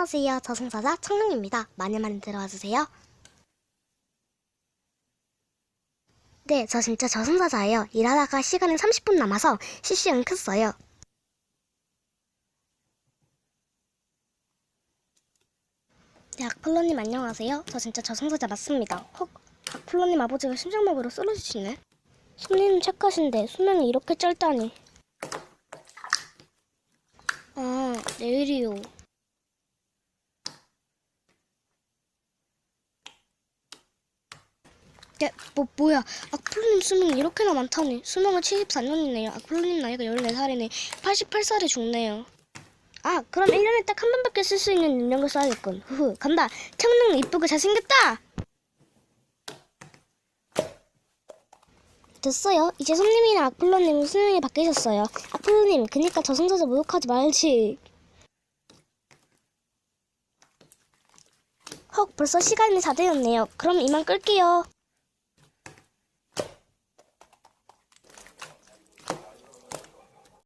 안녕하세요. 저승사자 청룡입니다. 많이 많이 들어와 주세요. 네, 저 진짜 저승사자예요. 일하다가 시간이 30분 남아서 실시간 켰어요. 네, 악플러님 안녕하세요. 저 진짜 저승사자 맞습니다. 헉, 악플러님 아버지가 심장마비로 쓰러지시네. 손님 착하신데 수명이 이렇게 짧다니. 아, 내일이요. 야, 뭐, 뭐야. 악플로님 수명이 이렇게나 많다니. 수명은 74년이네요. 악플로님 나이가 14살이네. 88살에 죽네요. 아, 그럼 1년에 딱 한 번밖에 쓸 수 있는 능력을 써야겠군. 후후, 간다. 청룡 이쁘고 잘생겼다! 됐어요. 이제 손님이랑 악플로님은 수명이 바뀌셨어요. 악플로님, 그니까 저승사자 모욕하지 말지. 헉, 벌써 시간이 다 되었네요. 그럼 이만 끌게요.